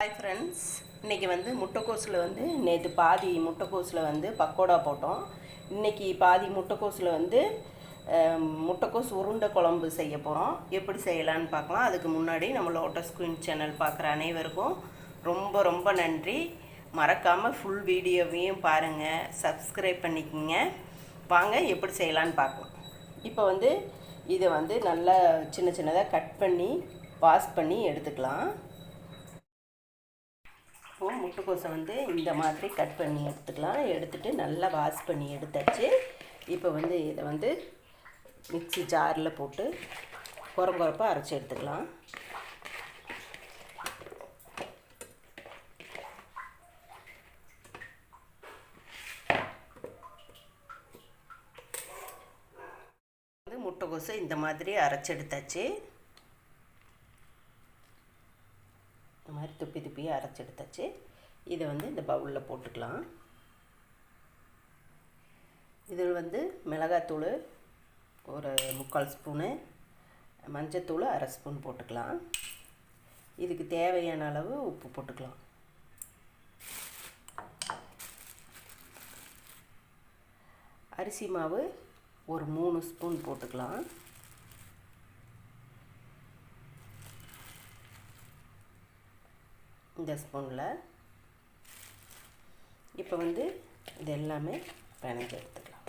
Hi friends இன்றைக்கி வந்து முட்டைக்கோஸில் வந்து நேற்று பாதி முட்டைக்கோஸில் வந்து பக்கோடா போட்டோம். இன்றைக்கி பாதி முட்டைக்கோஸில் வந்து முட்டைக்கோஸ் உருண்டை குழம்பு செய்ய போகிறோம் எப்படி செய்யலான்னு பார்க்கலாம். அதுக்கு முன்னாடி நம்ம லோட்டஸ் குயின் சேனல் பார்க்குற அனைவருக்கும் ரொம்ப ரொம்ப நன்றி. மறக்காமல் ஃபுல் வீடியோவையும் பாருங்கள் சப்ஸ்கிரைப் பண்ணிக்கோங்க. வாங்க எப்படி செய்யலான்னு பார்க்கலாம். இப்போ வந்து இதை வந்து நல்லா சின்ன சின்னதாக கட் பண்ணி வாஷ் பண்ணி எடுத்துக்கலாம். இப்போ முட்டைக்கோஸை வந்து இந்த மாதிரி கட் பண்ணி எடுத்துக்கலாம். எடுத்துட்டு நல்லா வாஷ் பண்ணி எடுத்தாச்சு. இப்போ வந்து இதை வந்து மிக்ஸி ஜாரில் போட்டு குறங்குறப்பாக அரைச்சி எடுத்துக்கலாம். வந்து இந்த மாதிரி அரைச்சி எடுத்தாச்சு இந்த மாதிரி துப்பி துப்பி அரைச்சி எடுத்தாச்சு இதை வந்து இந்த பவுலில் போட்டுக்கலாம். இதில் வந்து மிளகாத்தூள் ஒரு முக்கால் ஸ்பூனு மஞ்சத்தூள் அரை ஸ்பூன் போட்டுக்கலாம். இதுக்கு தேவையான அளவு உப்பு போட்டுக்கலாம். அரிசி மாவு ஒரு மூணு ஸ்பூன் போட்டுக்கலாம். இந்த ஸ்பூனில் இப்போ வந்து இது எல்லாமே பிணைஞ்சு எடுத்துக்கலாம்.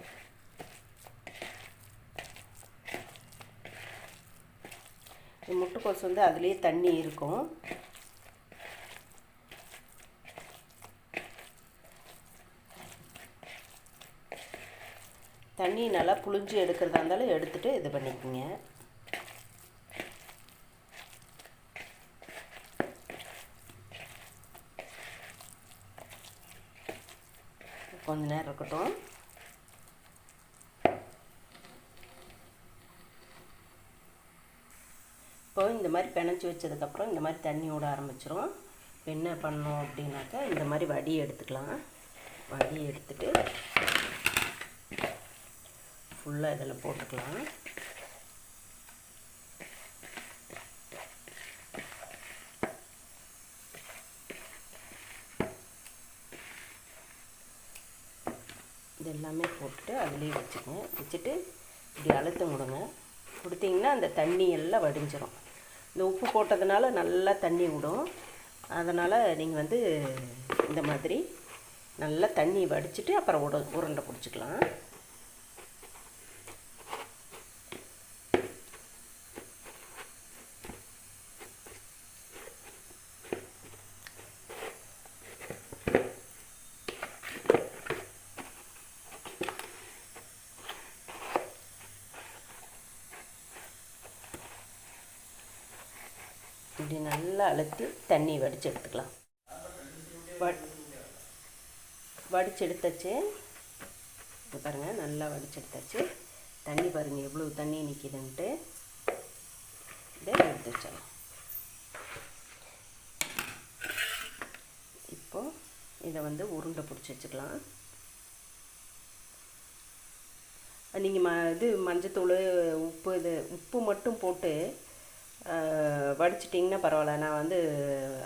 இந்த முட்டைக்கோஸ் வந்து அதுலேயே தண்ணி இருக்கும். தண்ணி நல்லா புழிஞ்சு எடுக்கிறதா இருந்தாலும் எடுத்துகிட்டு இது பண்ணிக்கோங்க. கொஞ்ச நேரம் இருக்கட்டும். இப்போ இந்த மாதிரி பிணைச்சி வச்சதுக்கப்புறம் இந்த மாதிரி தண்ணி விட ஆரம்பிச்சிரும். இப்போ என்ன பண்ணோம் அப்படின்னாக்கா இந்த மாதிரி வடி எடுத்துக்கலாம். வடி எடுத்துட்டு ஃபுல்லாக இதில் போட்டுக்கலாம். எல்லாமே போட்டுட்டு அதுலேயே வச்சுக்கோங்க. வச்சுட்டு இப்படி அழுத்தம் கொடுங்க கொடுத்தீங்கன்னா அந்த தண்ணி எல்லாம் வடிஞ்சிரும். இந்த உப்பு போட்டதுனால நல்லா தண்ணி விடும். அதனால் நீங்கள் வந்து இந்த மாதிரி நல்லா தண்ணி வடிச்சிட்டு அப்புறம் உட உருண்டை பிடிச்சிக்கலாம். இப்படி நல்லா அழுத்தி தண்ணி வடித்து எடுத்துக்கலாம். வடித்து எடுத்தாச்சு. இது பாருங்கள் நல்லா வடித்து எடுத்தாச்சு. தண்ணி பாருங்கள் எவ்வளோ தண்ணி நிற்கிதுன்ட்டு இதை எடுத்து வச்சிடலாம். இப்போது இதை வந்து உருண்டை பிடிச்சி வச்சுக்கலாம். நீங்கள் ம இது மஞ்சத்தூள் உப்பு இது உப்பு மட்டும் போட்டு வடிச்சிட்டிங்கன்னா பரவாயில்ல. நான் வந்து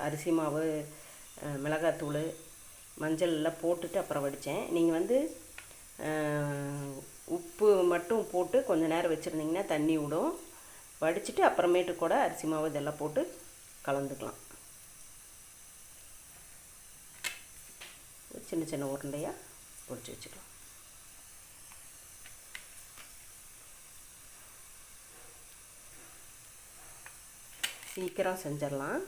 அரிசி மாவு மிளகாத்தூள் மஞ்சள் எல்லாம் போட்டுட்டு அப்புறம் வடித்தேன். நீங்கள் வந்து உப்பு மட்டும் போட்டு கொஞ்ச நேரம் வச்சுருந்தீங்கன்னா தண்ணி விடும். வடிச்சிட்டு அப்புறமேட்டு கூட அரிசி மாவு இதெல்லாம் போட்டு கலந்துக்கலாம். சின்ன சின்ன உருண்டையாக பிடிச்சி வச்சுக்கலாம். சீக்கிரம் செஞ்சிடலாம்.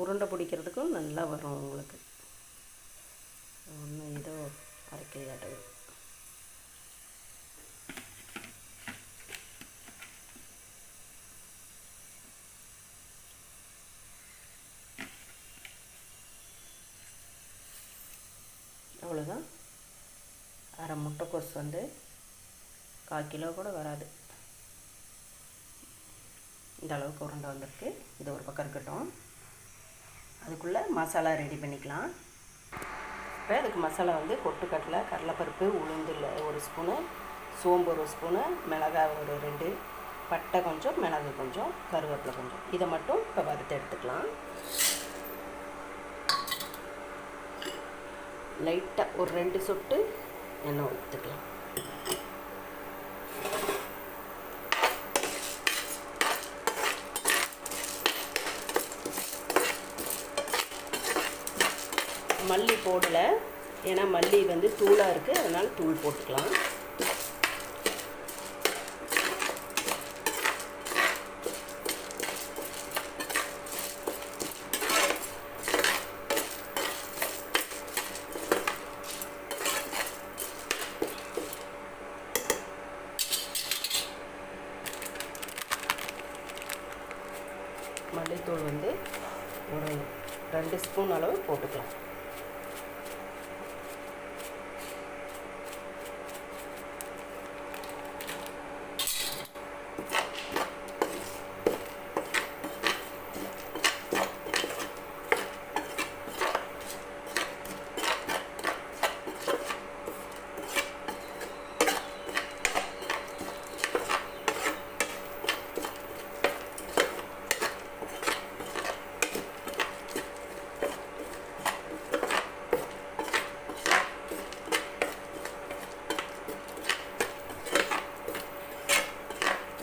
உருண்டை பிடிக்கிறதுக்கும் நல்லா வரும் உங்களுக்கு. ஒன்றும் ஏதோ அரைக்கையாட்டது அவ்வளோதான் அரை முட்டைக்கோஸ் வந்து கால் கிலோ கூட வராது. இந்த அளவுக்கு உருண்டை வந்திருக்கு. இது ஒரு பக்கம் இருக்கட்டும். அதுக்குள்ளே மசாலா ரெடி பண்ணிக்கலாம். இப்போ அதுக்கு மசாலா வந்து கொட்டுக்கடலை கடலைப்பருப்பு உளுந்து ஒரு ஸ்பூனு சோம்பு ஒரு ஸ்பூனு மிளகாய் ஒரு ரெண்டு பட்டை கொஞ்சம் மிளகு கொஞ்சம் கருவேப்பிலை கொஞ்சம். இதை மட்டும் இப்போ வறுத்து எடுத்துக்கலாம். லைட்டாக ஒரு ரெண்டு சொட்டு எண்ணெய் ஊற்றுக்கலாம் மல்லி போடலை. ஏன்னா மல்லி வந்து தூளாக இருக்குது அதனால் தூள் போட்டுக்கலாம். மல்லித்தூள் வந்து ஒரு ரெண்டு ஸ்பூன் அளவு போட்டுக்கலாம்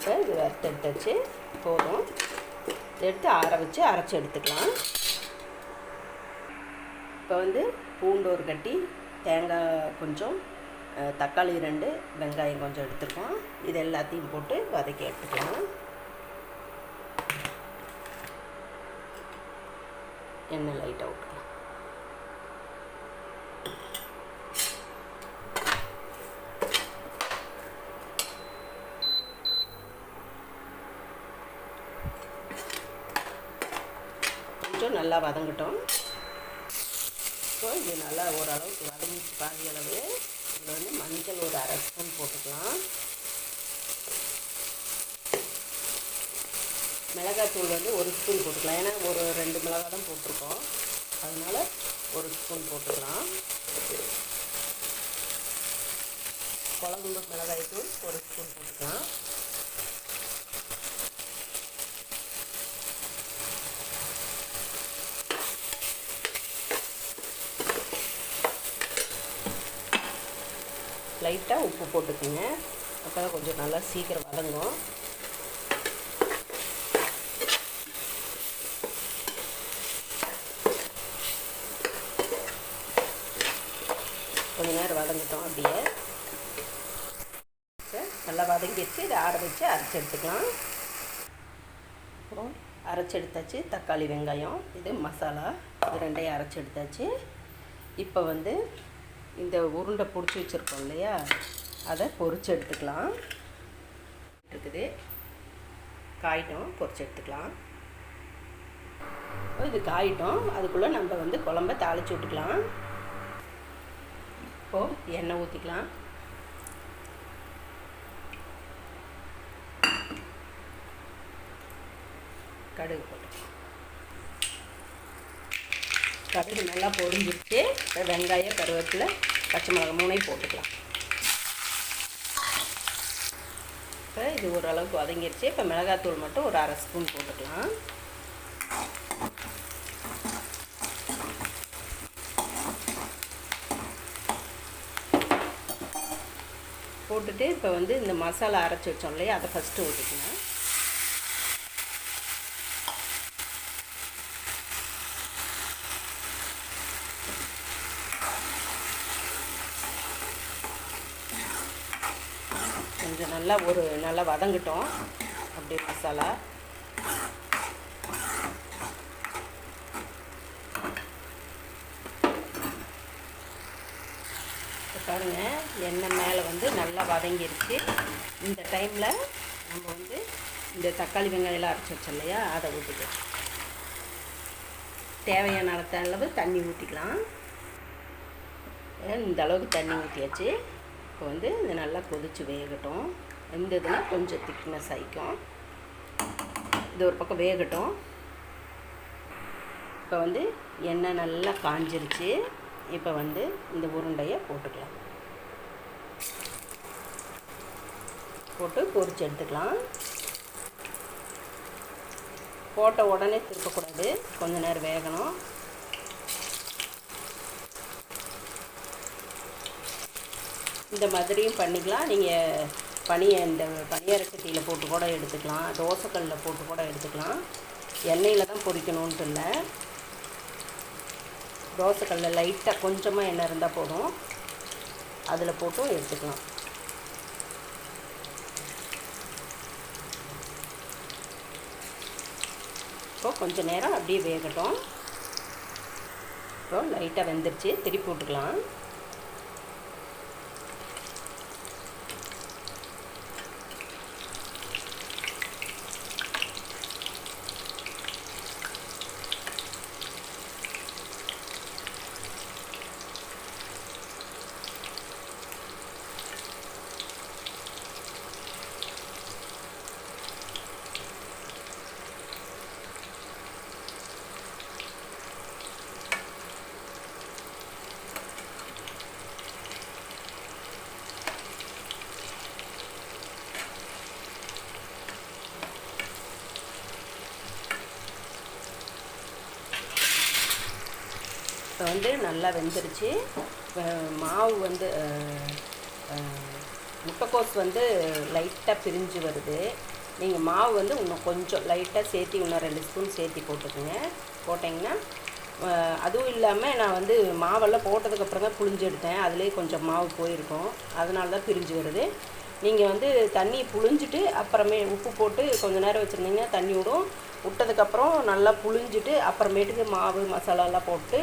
இப்போ இது வறுத்து எடுத்தாச்சு போதும் எடுத்து ஆற வச்சு அரைச்சி எடுத்துக்கலாம். இப்போ வந்து பூண்டு ஒரு கட்டி தேங்காய் கொஞ்சம் தக்காளி ரெண்டு வெங்காயம் கொஞ்சம் எடுத்துருக்கோம். இது எல்லாத்தையும் போட்டு வதக்கி எடுத்துக்கலாம். எண்ணெய் லைட் அவுட் கொஞ்சம் நல்லா வதங்கட்டும். இப்போ இது நல்லா ஓரளவுக்கு வதங்கிச்சு பாதி அளவு. இதில் வந்து மஞ்சள் ஒரு அரை ஸ்பூன் போட்டுக்கலாம். மிளகாத்தூள் வந்து ஒரு ஸ்பூன் போட்டுக்கலாம். ஏன்னா ஒரு ரெண்டு மிளகாய் தான் போட்டிருக்கோம். அதனால் ஒரு ஸ்பூன் போட்டுக்கலாம். குழம்பு மிளகாய் தூள் ஒரு ஸ்பூன் போட்டுக்கலாம். லைட்டாக உப்பு போட்டுக்கோங்க. அப்போ தான் கொஞ்சம் நல்லா சீக்கிரம் வதங்கும். கொஞ்ச நேரம் வதங்கிட்டோம் அப்படியே. நல்லா வதங்கிடுச்சு. இதை ஆற வச்சு அரைச்சி எடுத்துக்கலாம். அப்புறம் அரைச்சி எடுத்தாச்சு தக்காளி வெங்காயம் இது மசாலா இது ரெண்டையும் அரைச்சி எடுத்தாச்சு. இப்போ வந்து இந்த உருண்டை பிடிச்சி வச்சுருக்கோம் இல்லையா? அதை பொறிச்சு எடுத்துக்கலாம். இருக்குது. காயிட்டும் பொறிச்சு எடுத்துக்கலாம். இது காயிட்டும். அதுக்குள்ளே நம்ம வந்து குழம்ப தாளிச்சு விட்டுக்கலாம். இப்போது எண்ணெய் ஊற்றிக்கலாம் கடுகு போட்டுக்கலாம். கடுகு நல்லா பொரிஞ்சிருச்சு. இப்போ வெங்காயம் கருவேப்பிலை பச்சை மிளகாய் மூணையும் போட்டுக்கலாம். இப்போ இது ஓரளவுக்கு வதங்கிடுச்சு இப்போ மிளகாத்தூள் மட்டும் ஒரு அரை ஸ்பூன் போட்டுக்கலாம். போட்டுட்டு இப்போ வந்து இந்த மசாலா அரைச்சி வச்சோம் இல்லையா அதை ஃபஸ்ட்டு ஊற்றிக்கணும் கொஞ்சம் நல்லா ஒரு நல்லா வதங்கிட்டோம். அப்படியே மசாலா. இப்போ பாருங்கள் எண்ணெய் மேலே வந்து நல்லா வதங்கிருச்சு. இந்த டைமில் நம்ம வந்து இந்த தக்காளி வெங்காயம்லாம் அரைச்சி வச்சோம் இல்லையா? அதை ஊற்றிக்கலாம் தேவையான அளவு தண்ணி ஊற்றிக்கலாம் இந்த அளவுக்கு தண்ணி ஊற்றியாச்சு இப்போ வந்து இது நல்லா கொதித்து வேகட்டும். வெந்ததுன்னா கொஞ்சம் திக்னஸ் ஆகிக்கும் இது ஒரு பக்கம் வேகட்டும். இப்போ வந்து எண்ணெய் நல்லா காஞ்சிருச்சு. இப்போ வந்து இந்த உருண்டையை போட்டுக்கலாம். போட்டு பொறிச்சு எடுத்துக்கலாம். போட்ட உடனே திருப்பக்கூடாது. கொஞ்ச நேரம் வேகணும். இந்த மாதிரியும் பண்ணிக்கலாம். நீங்கள் பனியை இந்த பனியார சட்டியில் போட்டு கூட எடுத்துக்கலாம். தோசைக்கல்லில் போட்டு கூட எடுத்துக்கலாம். எண்ணெயில் தான் பொரிக்கணுன்ட்டு இல்லை. தோசைக்கல்லில் லைட்டாக கொஞ்சமாக எண்ணெய் இருந்தால் போதும். அதில் போட்டும் எடுத்துக்கலாம். இப்போ கொஞ்சம் நேரம் அப்படியே வேகட்டும். இப்போ லைட்டாக வெந்துருச்சு. திருப்பி விட்டுக்கலாம் வந்து நல்லா வெந்துருச்சு. மாவு வந்து முட்டைக்கோஸ் வந்து லைட்டாக பிரிஞ்சு வருது. நீங்கள் மாவு வந்து இன்னும் கொஞ்சம் லைட்டாக சேர்த்தி இன்னும் ரெண்டு ஸ்பூன் சேர்த்தி போட்டுக்கோங்க. போட்டிங்கன்னா அதுவும் இல்லாமல் நான் வந்து மாவெல்லாம் போட்டதுக்கப்புறம் தான் புளிஞ்சு எடுத்தேன். அதுலேயே கொஞ்சம் மாவு போயிருக்கும். அதனால தான் பிரிஞ்சு வருது. நீங்கள் வந்து தண்ணி புழிஞ்சிட்டு அப்புறமே உப்பு போட்டு கொஞ்ச நேரம் வச்சுருந்தீங்கன்னா தண்ணி விடும். விட்டதுக்கப்புறம் நல்லா புழிஞ்சிட்டு அப்புறமேட்டுக்கு மாவு மசாலாலாம் போட்டு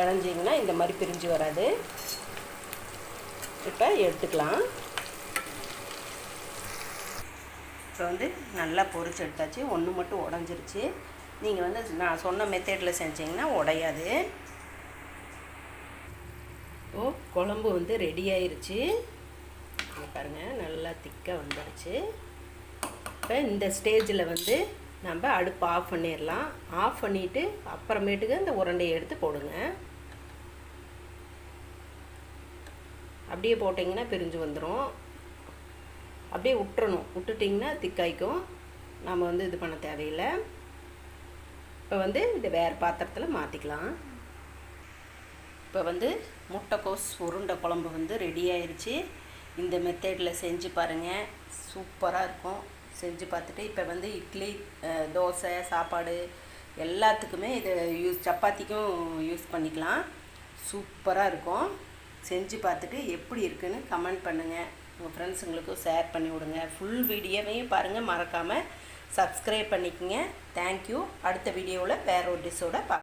பிணைஞ்சிங்கன்னா இந்த மாதிரி பிரிஞ்சு வராது. இப்போ எடுத்துக்கலாம். இப்போ வந்து நல்லா பொரிச்சு எடுத்தாச்சு. ஒன்று மட்டும் உடஞ்சிருச்சு. நீங்கள் வந்து நான் சொன்ன மெத்தேடில் செஞ்சிங்கன்னா உடையாது. ஓ குழம்பு வந்து ரெடி ஆயிருச்சு. பாருங்கள் நல்லா திக்காக வந்துடுச்சு இப்போ இந்த ஸ்டேஜில் வந்து நம்ம அடுப்பு ஆஃப் பண்ணிடலாம். ஆஃப் பண்ணிவிட்டு அப்புறமேட்டுக்கு இந்த உருண்டையை எடுத்து போடுங்க. அப்படியே போட்டிங்கன்னா பிரிஞ்சு வந்துடும் அப்படியே விட்டுறணும் விட்டுட்டிங்கன்னா திக்காய்க்கும். நாம் வந்து இது பண்ண தேவையில்லை. இப்போ வந்து இது வேறு பாத்திரத்தில் மாற்றிக்கலாம் இப்போ வந்து முட்டைக்கோஸ் உருண்டை குழம்பு வந்து ரெடி ஆயிடுச்சு இந்த மெத்தடில் செஞ்சு பாருங்கள் சூப்பராக இருக்கும். செஞ்சு பார்த்துட்டு இப்போ வந்து இட்லி தோசை சாப்பாடு எல்லாத்துக்குமே இதை யூஸ் சப்பாத்திக்கும் யூஸ் பண்ணிக்கலாம். சூப்பராக இருக்கும். செஞ்சு பார்த்துட்டு எப்படி இருக்குன்னு கமெண்ட் பண்ணுங்கள் உங்கள் ஃப்ரெண்ட்ஸுங்களுக்கும் ஷேர் பண்ணி விடுங்க. ஃபுல் வீடியோவையும் பாருங்கள் மறக்காமல் சப்ஸ்கிரைப் பண்ணிக்கங்க. தேங்க்யூ அடுத்த வீடியோவில் வேறு ஒரு டிஷ்ஷோட பா